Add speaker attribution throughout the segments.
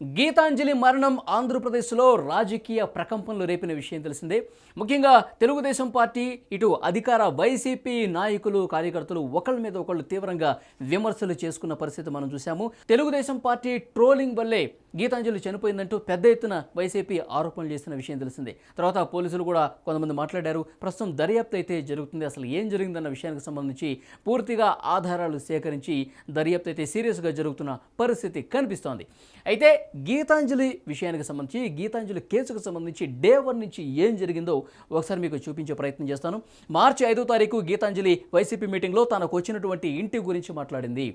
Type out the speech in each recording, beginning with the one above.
Speaker 1: గీతాంజలి మరణం ఆంధ్రప్రదేశ్లో రాజకీయ ప్రకంపనలు రేపిన విషయం తెలిసిందే. ముఖ్యంగా తెలుగుదేశం పార్టీ ఇటు అధికార వైసీపీ నాయకులు కార్యకర్తలు ఒకళ్ళ మీద ఒకళ్ళు తీవ్రంగా విమర్శలు చేసుకున్న పరిస్థితి మనం చూసాము తెలుగుదేశం పార్టీ ట్రోలింగ్ వల్లే గీతాంజలి చనిపోయిందంటూ పెద్ద ఎత్తున వైసీపీ ఆరోపణలు చేసిన విషయం తెలిసిందే. తర్వాత పోలీసులు కూడా కొంతమంది మాట్లాడారు. ప్రస్తుతం దర్యాప్తు అయితే జరుగుతుంది. అసలు ఏం జరిగిందన్న విషయానికి సంబంధించి పూర్తిగా ఆధారాలు సేకరించి దర్యాప్తు అయితే సీరియస్గా జరుగుతున్న పరిస్థితి కనిపిస్తోంది. అయితే గీతాంజలి విషయానికి సంబంధించి గీతాంజలి కేసుకు సంబంధించి డే వన్ నుంచి ఏం జరిగిందో ఒకసారి మీకు చూపించే ప్రయత్నం చేస్తాను. మార్చి ఐదో తారీఖు గీతాంజలి వైసీపీ మీటింగ్లో తనకు వచ్చినటువంటి ఇంటి గురించి మాట్లాడింది.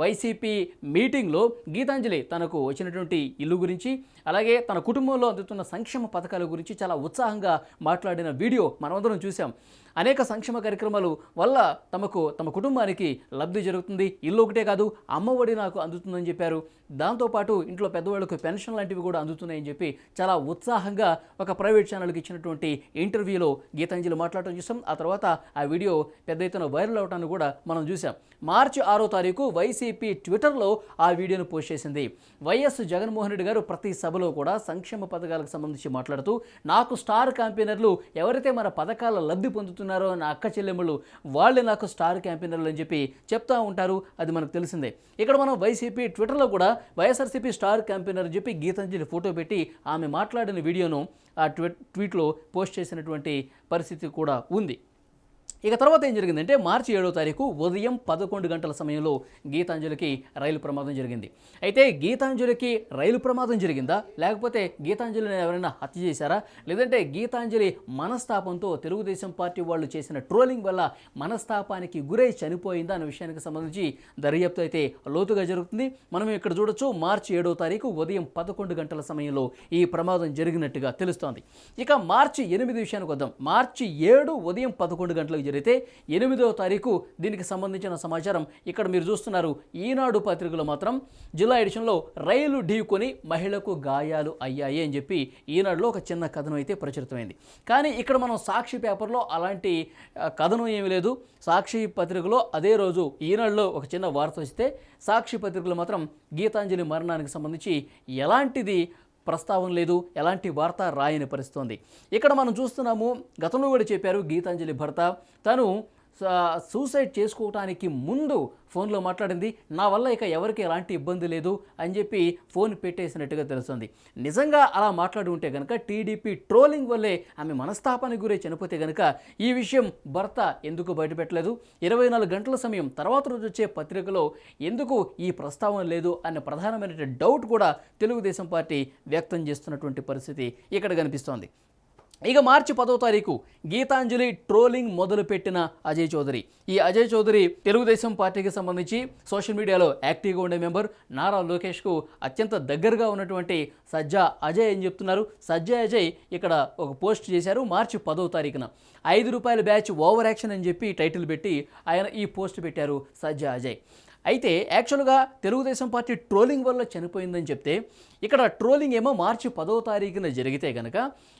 Speaker 1: వైసీపీ మీటింగ్లో గీతాంజలి తనకు వచ్చినటువంటి ఇల్లు గురించి అలాగే తన కుటుంబంలో అందుతున్న సంక్షేమ పథకాల గురించి చాలా ఉత్సాహంగా మాట్లాడిన వీడియో మనమందరం చూసాం అనేక సంక్షేమ కార్యక్రమాలు వల్ల తమకు తమ కుటుంబానికి లబ్ధి జరుగుతుంది. ఇల్లు ఒకటే కాదు అమ్మఒడి నాకు అందుతుందని చెప్పారు. దాంతోపాటు ఇంట్లో పెద్దవాళ్ళకు పెన్షన్ లాంటివి కూడా అందుతున్నాయని చెప్పి చాలా ఉత్సాహంగా ఒక ప్రైవేట్ ఛానల్కి ఇచ్చినటువంటి ఇంటర్వ్యూలో గీతాంజలి మాట్లాడటం చూసాం. ఆ తర్వాత ఆ వీడియో పెద్ద ఎత్తున వైరల్ అవటాన్ని కూడా మనం చూసాం. మార్చి ఆరో తారీఖు వైసీపీ ట్విట్టర్లో ఆ వీడియోను పోస్ట్ చేసింది. వైఎస్ జగన్మోహన్ రెడ్డి గారు ప్రతి సభలో కూడా సంక్షేమ పథకాలకు సంబంధించి మాట్లాడుతూ నాకు స్టార్ క్యాంపెయినర్లు ఎవరైతే మన పథకాల లబ్ధి పొందుతున్నారు నా అక్క చెల్లెమ్మలు వాళ్ళే నాకు స్టార్ క్యాంపెయినర్లు అని చెప్పి చెప్తా ఉంటారు అది మనకు తెలిసిందే. ఇక్కడ మనం వైసీపీ ట్విట్టర్లో కూడా వైఎస్ఆర్సీపీ స్టార్ క్యాంపెయినర్ అని చెప్పి గీతాంజలి ఫోటో పెట్టి ఆమె మాట్లాడిన వీడియోను ఆ ట్వీట్ ట్వీట్లో పోస్ట్ చేసినటువంటి పరిస్థితి కూడా ఉంది. ఇక తర్వాత ఏం జరిగిందంటే మార్చి ఏడో తారీఖు ఉదయం పదకొండు గంటల సమయంలో గీతాంజలికి రైలు ప్రమాదం జరిగింది. అయితే గీతాంజలికి రైలు ప్రమాదం జరిగిందా? లేకపోతే గీతాంజలిని ఎవరైనా హత్య చేశారా? లేదంటే గీతాంజలి మనస్తాపంతో తెలుగుదేశం పార్టీ వాళ్ళు చేసిన ట్రోలింగ్ వల్ల మనస్తాపానికి గురై చనిపోయిందా అనే విషయానికి సంబంధించి దర్యాప్తు అయితే లోతుగా జరుగుతుంది. మనం ఇక్కడ చూడొచ్చు మార్చి ఏడో తారీఖు ఉదయం పదకొండు గంటల సమయంలో ఈ ప్రమాదం జరిగినట్టుగా తెలుస్తోంది. ఇక మార్చి ఎనిమిది విషయానికి వద్దాం. మార్చి ఏడు ఉదయం పదకొండు గంటలకు జరిగితే ఎనిమిదవ తారీఖు దీనికి సంబంధించిన సమాచారం ఇక్కడ మీరు చూస్తున్నారు. ఈనాడు పత్రికలో మాత్రం జిల్లా ఎడిషన్లో రైలు ఢీకొని మహిళకు గాయాలు అయ్యాయి అని చెప్పి ఈనాడులో ఒక చిన్న కథనం అయితే ప్రచురితమైంది. కానీ ఇక్కడ మనం సాక్షి పేపర్లో అలాంటి కథనం ఏమీ లేదు. సాక్షి పత్రికలో అదే రోజు ఈనాడులో ఒక చిన్న వార్త వస్తే సాక్షి పత్రికలో మాత్రం గీతాంజలి మరణానికి సంబంధించి ఎలాంటిది ప్రస్తావన లేదు ఎలాంటి వార్త రాయని పరిస్తోంది ఇక్కడ మనం చూస్తున్నాము గతంలో కూడా చెప్పారు గీతాంజలి భర్త. తను సూసైడ్ చేసుకోవటానికి ముందు ఫోన్లో మాట్లాడింది నా వల్ల ఇక ఎవరికి ఎలాంటి ఇబ్బంది లేదు అని చెప్పి ఫోన్ పెట్టేసినట్టుగా తెలుస్తుంది. నిజంగా అలా మాట్లాడి ఉంటే కనుక టీడీపీ ట్రోలింగ్ వల్లే ఆమె మనస్తాపానికి గురై చనిపోతే కనుక ఈ విషయం భర్త ఎందుకు బయటపెట్టలేదు? ఇరవై నాలుగు గంటల సమయం తర్వాత రోజు వచ్చే పత్రికలో ఎందుకు ఈ ప్రస్తావన లేదు అనే ప్రధానమైన డౌట్ కూడా తెలుగుదేశం పార్టీ వ్యక్తం చేస్తున్నటువంటి పరిస్థితి ఇక్కడ కనిపిస్తోంది. ఇక మార్చి పదో తారీఖు గీతాంజలి ట్రోలింగ్ మొదలుపెట్టిన అజయ్ చౌదరి. ఈ అజయ్ చౌదరి తెలుగుదేశం పార్టీకి సంబంధించి సోషల్ మీడియాలో యాక్టివ్గా ఉండే మెంబర్ నారా లోకేష్కు అత్యంత దగ్గరగా ఉన్నటువంటి సజ్జా అజయ్ అని చెప్తున్నారు. సజ్జా అజయ్ ఇక్కడ ఒక పోస్ట్ చేశారు మార్చి పదో తారీఖున. ఐదు రూపాయల బ్యాచ్ ఓవర్ యాక్షన్ అని చెప్పి టైటిల్ పెట్టి ఆయన ఈ పోస్ట్ పెట్టారు సజ్జా అజయ్. అయితే యాక్చువల్గా తెలుగుదేశం పార్టీ ట్రోలింగ్ వల్ల చనిపోయిందని చెప్తే ఇక్కడ ట్రోలింగ్ ఏమో మార్చి పదో తారీఖున జరిగితే కనుక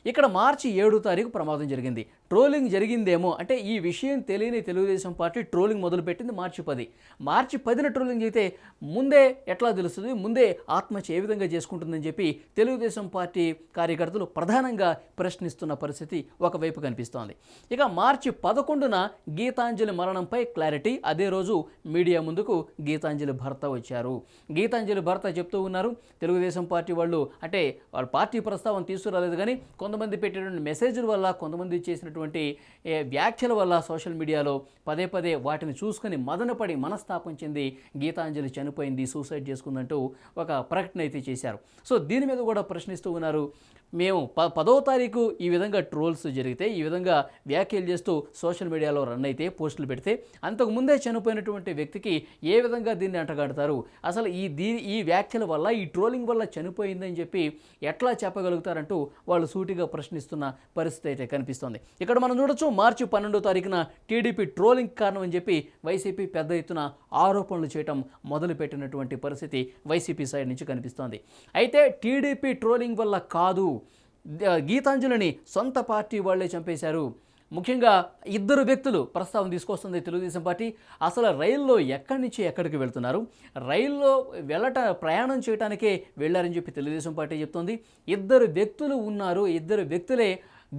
Speaker 1: ఇక్కడ మార్చి ఏడో తారీఖు ప్రమాదం జరిగింది. ట్రోలింగ్ జరిగిందేమో అంటే ఈ విషయం తెలియని తెలుగుదేశం పార్టీ ట్రోలింగ్ మొదలుపెట్టింది మార్చి పది. మార్చి పదిన ట్రోలింగ్ అయితే ముందే ఎట్లా తెలుస్తుంది? ముందే ఆత్మహత్య ఏ విధంగా చేసుకుంటుందని చెప్పి తెలుగుదేశం పార్టీ కార్యకర్తలు ప్రధానంగా ప్రశ్నిస్తున్న పరిస్థితి ఒకవైపు కనిపిస్తోంది. ఇక మార్చి పదకొండున గీతాంజలి మరణంపై క్లారిటీ అదే రోజు మీడియా ముందుకు గీతాంజలి భర్త వచ్చారు. గీతాంజలి భర్త చెప్తూ ఉన్నారు తెలుగుదేశం పార్టీ వాళ్ళు అంటే వాళ్ళ పార్టీ ప్రస్తావన తీసుకురాలేదు కానీ కొంతమంది పెట్టినటువంటి మెసేజ్ల వల్ల కొంతమంది చేసినటువంటి చేసినటువంటి వ్యాఖ్యల వల్ల సోషల్ మీడియాలో పదే పదే వాటిని చూసుకొని మదనపడి మనస్తాపం చెంది గీతాంజలి చనిపోయింది సూసైడ్ చేసుకుందంటూ ఒక ప్రకటన అయితే చేశారు. సో దీని మీద కూడా ప్రశ్నిస్తూ ఉన్నారు మేము ప పదో తారీఖు ఈ విధంగా ట్రోల్స్ జరిగితే ఈ విధంగా వ్యాఖ్యలు చేస్తూ సోషల్ మీడియాలో రన్ అయితే పోస్టులు పెడితే అంతకు ముందే చనిపోయినటువంటి వ్యక్తికి ఏ విధంగా దీన్ని అంటగాడతారు? అసలు ఈ దీని ఈ వ్యాఖ్యల వల్ల ఈ ట్రోలింగ్ వల్ల చనిపోయిందని చెప్పి ఎట్లా చెప్పగలుగుతారంటూ వాళ్ళు సూటిగా ప్రశ్నిస్తున్న పరిస్థితి అయితే కనిపిస్తోంది. ఇక్కడ మనం చూడొచ్చు మార్చి పన్నెండో తారీఖున టీడీపీ ట్రోలింగ్ కారణం అని చెప్పి వైసీపీ పెద్ద ఎత్తున ఆరోపణలు చేయటం మొదలుపెట్టినటువంటి పరిస్థితి వైసీపీ సైడ్ నుంచి కనిపిస్తోంది. అయితే టీడీపీ ట్రోలింగ్ వల్ల కాదు గీతాంజలిని సొంత పార్టీ వాళ్ళే చంపేశారు. ముఖ్యంగా ఇద్దరు వ్యక్తులు ప్రస్తావన తీసుకొస్తుంది తెలుగుదేశం పార్టీ. అసలు రైల్లో ఎక్కడి నుంచి ఎక్కడికి వెళ్తున్నారు? రైల్లో వెళ్ళట ప్రయాణం చేయడానికే వెళ్ళారని చెప్పి తెలుగుదేశం పార్టీ చెప్తోంది. ఇద్దరు వ్యక్తులు ఉన్నారు. ఇద్దరు వ్యక్తులే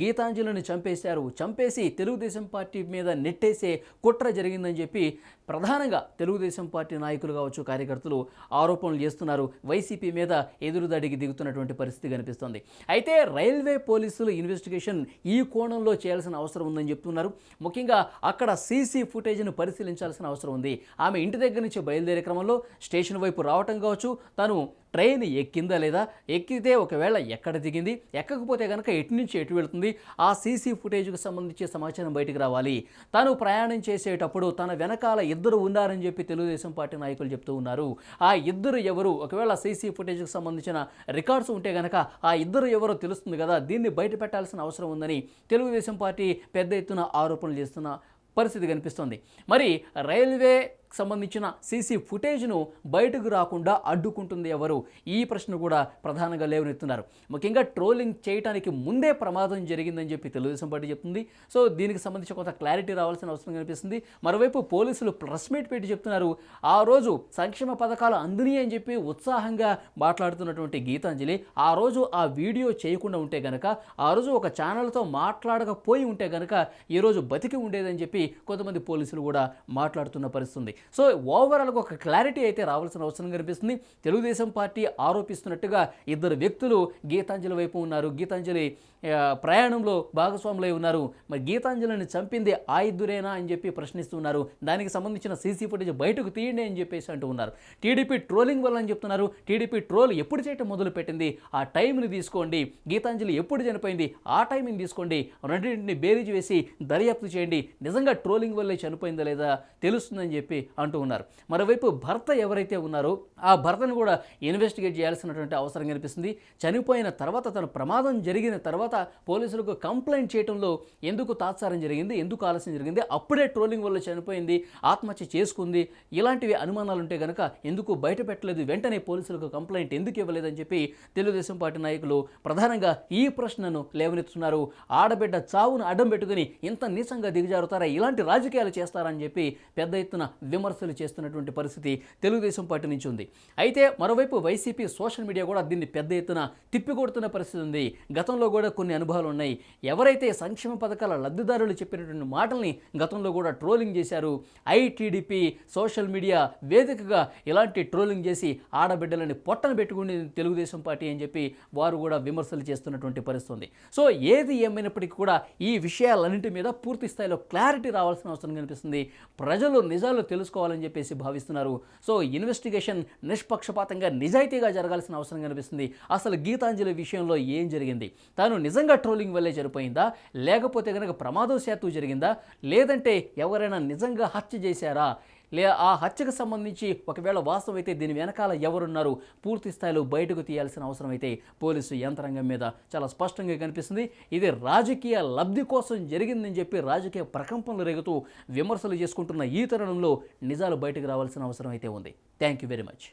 Speaker 1: గీతాంజలిని చంపేశారు. చంపేసి తెలుగుదేశం పార్టీ మీద నెట్టేసే కుట్ర జరిగిందని చెప్పి ప్రధానంగా తెలుగుదేశం పార్టీ నాయకులు కావచ్చు కార్యకర్తలు ఆరోపణలు చేస్తున్నారు. వైసీపీ మీద ఎదురుదాడికి దిగుతున్నటువంటి పరిస్థితి కనిపిస్తోంది. అయితే రైల్వే పోలీసులు ఇన్వెస్టిగేషన్ ఈ కోణంలో చేయాల్సిన అవసరం ఉందని చెప్తున్నారు. ముఖ్యంగా అక్కడ సీసీ ఫుటేజ్ను పరిశీలించాల్సిన అవసరం ఉంది. ఆమె ఇంటి దగ్గర నుంచి బయలుదేరే క్రమంలో స్టేషన్ వైపు రావటం కావచ్చు తను ట్రైన్ ఎక్కిందా లేదా? ఎక్కితే ఒకవేళ ఎక్కడ దిగింది? ఎక్కకపోతే కనుక ఎటు నుంచి ఎటు వెళుతుంది? ఆ సీసీ ఫుటేజ్కి సంబంధించి సమాచారం బయటకు రావాలి. తాను ప్రయాణం చేసేటప్పుడు తన వెనకాల ఇద్దరు ఉన్నారని చెప్పి తెలుగుదేశం పార్టీ నాయకులు చెప్తూ ఉన్నారు. ఆ ఇద్దరు ఎవరు? ఒకవేళ సీసీ ఫుటేజ్కి సంబంధించిన రికార్డ్స్ ఉంటే కనుక ఆ ఇద్దరు ఎవరో తెలుస్తుంది కదా దీన్ని బయట పెట్టాల్సిన అవసరం ఉందని తెలుగుదేశం పార్టీ పెద్ద ఎత్తున ఆరోపణలు చేస్తున్న పరిస్థితి కనిపిస్తోంది. మరి రైల్వే సంబంధించిన సీసీ ఫుటేజ్ను బయటకు రాకుండా అడ్డుకుంటుంది ఎవరు? ఈ ప్రశ్న కూడా ప్రధానంగా లేవనెత్తున్నారు. ముఖ్యంగా ట్రోలింగ్ చేయడానికి ముందే ప్రమాదం జరిగిందని చెప్పి తెలుగుదేశం పార్టీ చెప్తుంది. సో దీనికి సంబంధించి కొంత క్లారిటీ రావాల్సిన అవసరం కనిపిస్తుంది. మరోవైపు పోలీసులు ప్రెస్ మీట్ పెట్టి చెప్తున్నారు ఆ రోజు సంక్షేమ పథకాలు అందిని అని చెప్పి ఉత్సాహంగా మాట్లాడుతున్నటువంటి గీతాంజలి ఆ రోజు ఆ వీడియో చేయకుండా ఉంటే గనక ఆ రోజు ఒక ఛానల్తో మాట్లాడకపోయి ఉంటే గనక ఈరోజు బతికి ఉండేదని చెప్పి కొంతమంది పోలీసులు కూడా మాట్లాడుతున్న పరిస్థితుంది. సో ఓవరాల్గా ఒక క్లారిటీ అయితే రావాల్సిన అవసరం కనిపిస్తుంది. తెలుగుదేశం పార్టీ ఆరోపిస్తున్నట్టుగా ఇద్దరు వ్యక్తులు గీతాంజలి వైపు ఉన్నారు. గీతాంజలి ప్రయాణంలో భాగస్వాములై ఉన్నారు. మరి గీతాంజలిని చంపింది ఆ ఇద్దరేనా అని చెప్పి ప్రశ్నిస్తున్నారు దానికి సంబంధించిన సీసీ ఫుటేజ్ బయటకు తీయండి అని చెప్పేసి అంటూ ఉన్నారు. టీడీపీ ట్రోలింగ్ వల్ల అని చెప్తున్నారు. టీడీపీ ట్రోల్ ఎప్పుడు చేయటం మొదలు పెట్టింది ఆ టైంని తీసుకోండి. గీతాంజలి ఎప్పుడు చనిపోయింది? ఆ టైంని తీసుకోండి. రెండింటిని బేరీజ్ వేసి దర్యాప్తు చేయండి. నిజంగా ట్రోలింగ్ వల్లే చనిపోయిందా లేదా? తెలుస్తుందని చెప్పి అంటూ ఉన్నారు. మరోవైపు భర్త ఎవరైతే ఉన్నారో ఆ భర్తను కూడా ఇన్వెస్టిగేట్ చేయాల్సినటువంటి అవసరం కనిపిస్తుంది. చనిపోయిన తర్వాత తన ప్రమాదం జరిగిన తర్వాత పోలీసులకు కంప్లైంట్ చేయడంలో ఎందుకు తాత్సారం జరిగింది? ఎందుకు ఆలస్యం జరిగింది? అప్పుడే ట్రోలింగ్ వల్ల చనిపోయింది ఆత్మహత్య చేసుకుంది. ఇలాంటివి అనుమానాలు ఉంటే కనుక ఎందుకు బయట పెట్టలేదు వెంటనే పోలీసులకు కంప్లైంట్ ఎందుకు ఇవ్వలేదని చెప్పి తెలుగుదేశం పార్టీ నాయకులు ప్రధానంగా ఈ ప్రశ్నను లేవనెత్తుతున్నారు. ఆడబిడ్డ చావును అడ్డం పెట్టుకుని ఇంత నీసంగా దిగజారుతారా? ఇలాంటి రాజకీయాలు చేస్తారని చెప్పి పెద్ద ఎత్తున విమర్శలు చేస్తున్నటువంటి పరిస్థితి తెలుగుదేశం పార్టీ నుంచి ఉంది. అయితే మరోవైపు వైసీపీ సోషల్ మీడియా కూడా దీన్ని పెద్ద ఎత్తున తిప్పికొడుతున్న పరిస్థితి ఉంది. గతంలో కూడా కొన్ని అనుభవాలు ఉన్నాయి. ఎవరైతే సంక్షేమ పథకాల లబ్ధిదారులు చెప్పినటువంటి మాటల్ని గతంలో కూడా ట్రోలింగ్ చేశారు ఐటీడీపీ సోషల్ మీడియా వేదికగా ఇలాంటి ట్రోలింగ్ చేసి ఆడబిడ్డలని పొట్టను పెట్టుకుని తెలుగుదేశం పార్టీ అని చెప్పి వారు కూడా విమర్శలు చేస్తున్నటువంటి పరిస్థితి ఉంది. సో ఏది ఏమైనప్పటికీ కూడా ఈ విషయాలన్నింటి మీద పూర్తి స్థాయిలో క్లారిటీ రావాల్సిన అవసరం కనిపిస్తుంది. ప్రజలు నిజాలు తెలుసు తెలుసుకోవాలని చెప్పేసి భావిస్తున్నారు. సో ఇన్వెస్టిగేషన్ నిష్పక్షపాతంగా నిజాయితీగా జరగాల్సిన అవసరం కనిపిస్తుంది. అసలు గీతాంజలి విషయంలో ఏం జరిగింది? తాను నిజంగా ట్రోలింగ్ వల్లే జరిపోయిందా లేకపోతే కనుక ప్రమాదవశాత్తు జరిగిందా? లేదంటే ఎవరైనా నిజంగా హత్య చేశారా? లే ఆ హత్యకు సంబంధించి ఒకవేళ వాస్తవం అయితే దీని వెనకాల ఎవరున్నారు? పూర్తి స్థాయిలో బయటకు తీయాల్సిన అవసరం అయితే పోలీసు యంత్రాంగం మీద చాలా స్పష్టంగా కనిపిస్తుంది. ఇది రాజకీయ లబ్ధి కోసం జరిగిందని చెప్పి రాజకీయ ప్రకంపనలు రేగుతూ విమర్శలు చేసుకుంటున్న ఈ తరుణంలో నిజాలు బయటకు రావాల్సిన అవసరం అయితే ఉంది. Thank you very much